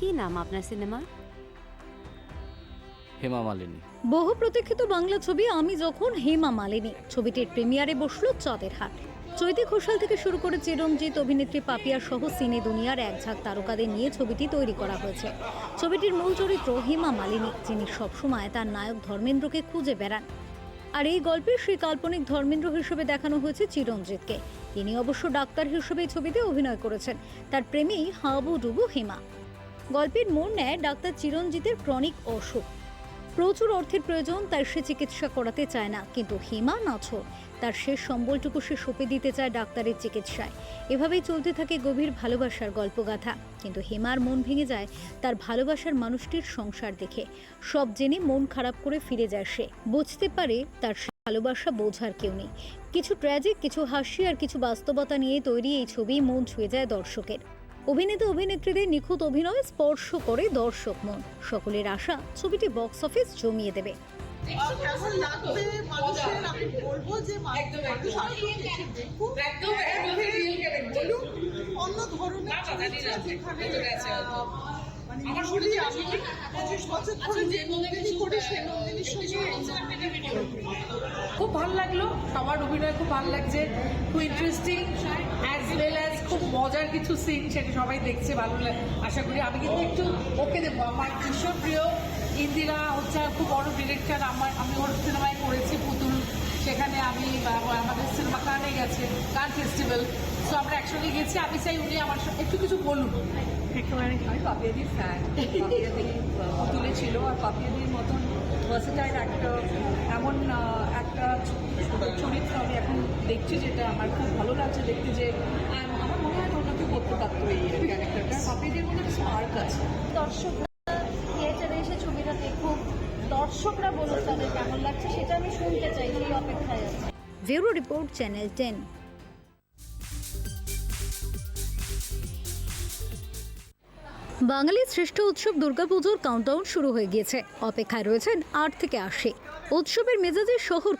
কি নাম আপনার সিনেমার? হেমা মালিনী। বহু প্রতীক্ষিত বাংলা ছবি আমি যখন হেমা মালিনী ছবিটির প্রিমিয়ারে বসল চাঁদের হাট। চৈতি ঘোষাল থেকে শুরু করে চিরঞ্জিত অভিনেত্রী পাপিয়া সহ সিনে দুনিয়ার এক ঝাঁক তারকাদের নিয়ে ছবিটি তৈরি করা হয়েছে। ছবিটির মূল চরিত্র হেমা মালিনী যিনি সবসময় তার নায়ক ধর্মেন্দ্রকে খুঁজে বেড়ান। আর এই গল্পে সেই কাল্পনিক ধর্মেন্দ্র হিসেবে দেখানো হয়েছে চিরঞ্জিতকে। তিনি অবশ্য ডাক্তার হিসেবে এই ছবিতে অভিনয় করেছেন। তার প্রেমেই হাবু ডুবু হেমা। গল্পের মোড় নেয় ডাক্তার চিরঞ্জিতের ক্রনিক অসুখ। প্রচুর অর্থের প্রয়োজন, তাই সে চিকিৎসা করাতে চায় না। কিন্তু হিমা নাছর তার শেষ সম্বলটুকু সে সঁপে দিতে চায় ডাক্তারের চিকিৎসায়। এভাবেই চলতে থাকে গভীর ভালোবাসার গল্পগাথা। কিন্তু হিমার মন ভেঙে যায় তার ভালোবাসার মানুষটির সংসার দেখে। সব জেনে মন খারাপ করে ফিরে যায় সে। বুঝতে পারে তার ভালোবাসা বোঝার কেউ নেই। কিছু ট্র্যাজিক কিছু হাসি আর কিছু বাস্তবতা নিয়ে তৈরি এই ছবি মন ছুঁয়ে যায় দর্শকের। অভিনেতা অভিনেত্রীদের নিখুঁত অভিনয় স্পর্শ করে দর্শক মন সকলের আশা ছবিটি বক্স অফিস জমিয়ে দেবে আহ, কেমন লাগবে মানুষের আমি বলব যে মানুষ আসুক, এসে দেখুক। বলুন, অন্য ধরনের চরিত্র যেখানে মানে আমি পঁচিশ বছর ধরে যে নন্দিনী করি সেই খুব ভালো লাগল। সবার অভিনয় খুব ভালো লাগছে। খুব ইন্টারেস্টিং অ্যাজ ওয়েল অ্যাজ খুব মজার কিছু সিন সেটা সবাই দেখছে, ভালো লাগ- আশা করি। আমি কিন্তু একটু ওকে দেবো। আমার ভীষণ প্রিয় ইন্দিরা হচ্ছে খুব বড় ডিরেক্টর আমার আমি ওর সিনেমায় করেছি পুতুল। সেখানে আমি আমাদের সিনেমা কানে গেছে, গান ফেস্টিভ্যাল সো আমরা একসঙ্গে গেছি। আমি চাই উনি আমার সাথে একটু কিছু বলুন। আমি পাপিয়াদির ফ্যান পাপিয়াদি তুলে ছিল। আর পাপিয়াদির মতন ভার্সেটাইল একটা এমন একটা চরিত্র আমি এখন দেখছি যেটা আমার খুব ভালো লাগছে দেখতে যে আমার মনে হয় ওনাকে করতে পারতো এই ক্যারেক্টারটা পাপিয়াদির মধ্যে স্পার্ক আছে। দর্শকরা থিয়েটারে এসে ছবিটা দেখুক। দর্শকরা বলুক তাদের কেমন লাগছে সেটা আমি শুনতে চাই। সেই অপেক্ষায় আছি। Bureau report channel ten. বাঙালির শ্রেষ্ঠ উৎসব দুর্গাপুজোর কাউন্টডাউন শুরু হয়ে গিয়েছে। অপেক্ষায় রয়েছেন আট থেকে আশি। উৎসবের মেজাজে শহর